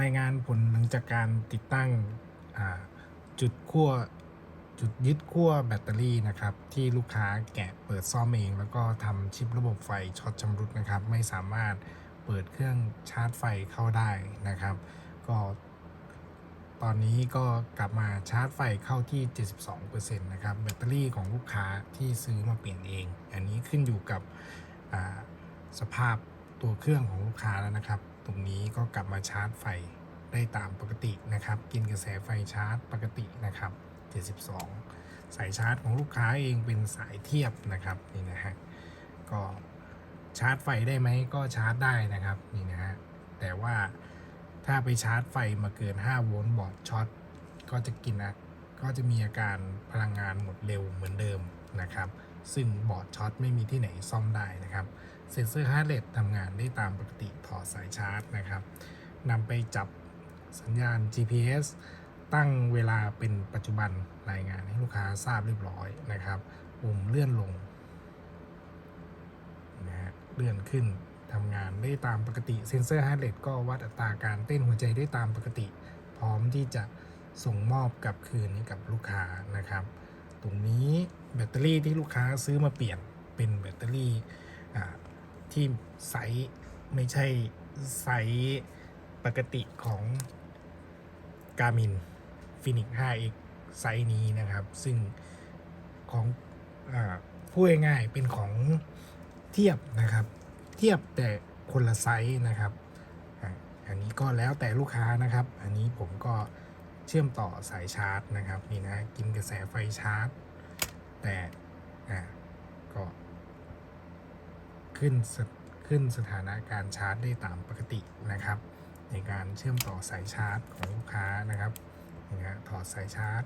รายงานผลหลังจากการติดตั้งจุดขั้วจุดยึดขั้วแบตเตอรี่นะครับ ที่ลูกค้าแกะเปิดซ่อมเอง แล้วก็ทำชิประบบไฟช็อตชำรุดนะครับ ไม่สามารถเปิดเครื่องชาร์จไฟเข้าได้นะครับ ก็ ตอนนี้ก็กลับมาชาร์จไฟเข้าที่ 72%นะครับ แบตเตอรี่ของลูกค้าที่ซื้อมาเปลี่ยนเอง อันนี้ขึ้นอยู่กับสภาพตัวเครื่องของลูกค้าแล้วนะครับ ตรงนี้ก็กลับมาชาร์จไฟได้ตามปกตินะครับ กินกระแสไฟชาร์จปกตินะครับ 72 สายชาร์จของลูกค้าเองเป็นสายเทียบนะครับนี่นะฮะก็ชาร์จไฟได้ไหมก็ชาร์จได้นะครับนี่นะฮะแต่ว่าถ้าไปชาร์จไฟมาเกิน 5 โวลต์บอร์ดช็อตก็จะกินนะก็จะมีอาการพลังงานหมดเร็วเหมือนเดิมนะครับ ซึ่งบอร์ดช็อตไม่มีที่ไหนซ่อมได้นะครับ เซ็นเซอร์ฮาร์ดเรททำงานได้ตามปกติถอดสายชาร์จนะครับนำไปจับสัญญาณ GPS ตั้งเวลาเป็นปัจจุบันรายงานให้ลูกค้าทราบเรียบร้อยนะครับปุ่มเลื่อนลงนะฮะเลื่อนขึ้นทำงานได้ตามปกติเซ็นเซอร์ฮาร์ดเรทก็วัดอัตราการเต้นหัวใจได้ตามปกติ พร้อมที่จะส่งมอบกลับคืนให้กับลูกค้านะครับ ตรงนี้แบตเตอรี่ที่ลูกค้าซื้อมาเปลี่ยนเป็นแบตเตอรี่อ่า ที่ไซส์ไม่ใช่ไซส์ปกติของ Garmin Phoenix 5X ไซส์นี้นะครับ ซึ่งของอพูดง่ายๆเป็นของเทียบนะครับ เทียบแต่คนละไซส์นะครับอันนี้ก็แล้วแต่ลูกค้านะครับ อันนี้ผมก็เชื่อมต่อสายชาร์จนะครับนี่นะกินกระแสไฟชาร์จ แต่อะก็ ขึ้นสขึ้นสถานะการชาร์จได้ตามปกตินะครับ ในการเชื่อมต่อสายชาร์จของลูกค้านะครับนี่ฮะถอดสายชาร์จ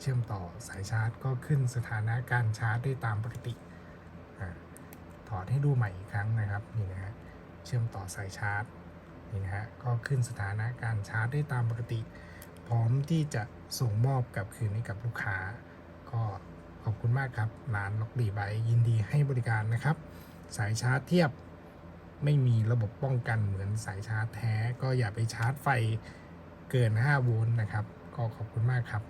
เชื่อมต่อสายชาร์จก็ขึ้นสถานะการชาร์จได้ตามปกติถอดให้ดูใหม่อีกครั้งนะครับนี่นะฮะเชื่อมต่อสายชาร์จนี่นะฮะก็ขึ้นสถานะการชาร์จได้ตามปกติ พร้อมที่จะส่งมอบกลับคืนให้กับลูกค้า ก็ คุณมากครับร้านล็อกดีไบยินดีให้บริการนะครับ สายชาร์จเทียบไม่มีระบบป้องกันเหมือนสายชาร์จแท้ ก็อย่าไปชาร์จไฟเกิน 5 โวลต์นะครับ ก็ขอบคุณมากครับ